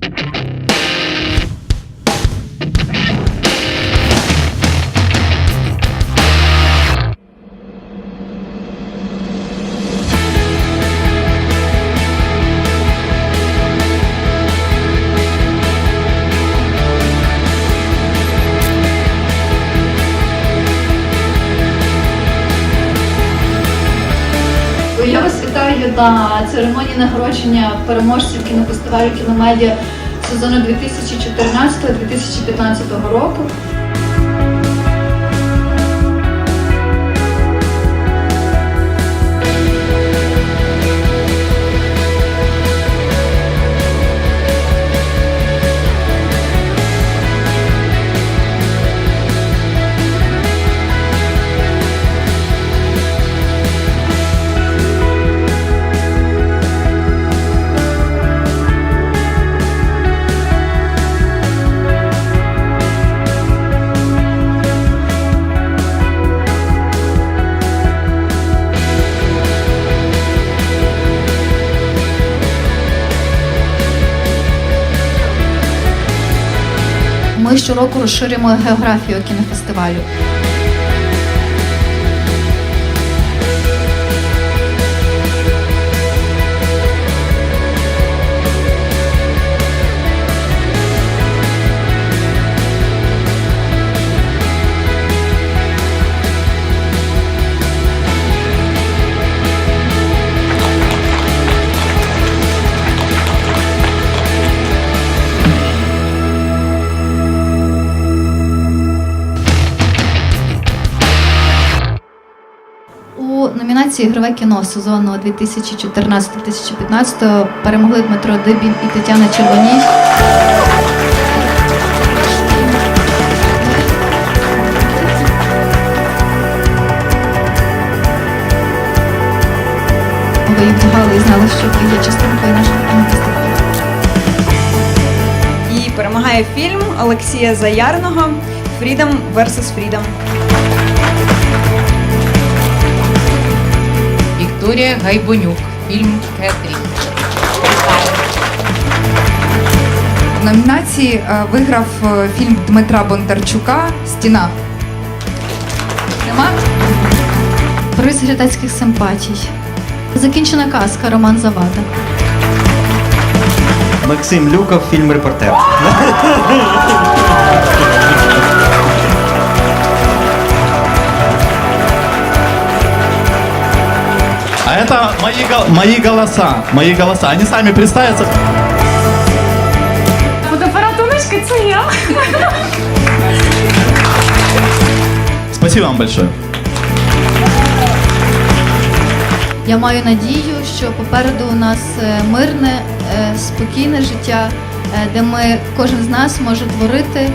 Thank you. Вітаю на церемонії нагородження переможців кінофестивалю кіномедіа сезону 2014-2015 року. Ми щороку розширюємо географію кінофестивалю. Номінації Ігрове кіно сезону 2014-2015 перемогли Дмитро Дибін і Тетяна Червоній. Ви вдягали і знали, що ви є частинкою нашого кінофестивалю. І перемагає фільм Олексія Заярного Freedom vs. Freedom. Вікторія Гайбонюк. Фільм Кетрі. В номінації е, виграв е, фільм Дмитра Бондарчука Стіна. Нема? Приз глядацьких симпатій. Закінчена казка Роман Завада. Максим Люков, фільм Репортер. А это мои, мои голоса. Мои голоса. Они сами представятся. Фотоапаратуночка, це я. Спасибо вам большое. Я маю надію, що попереду у нас е, мирне, е, спокійне життя, е, де ми кожен з нас може творити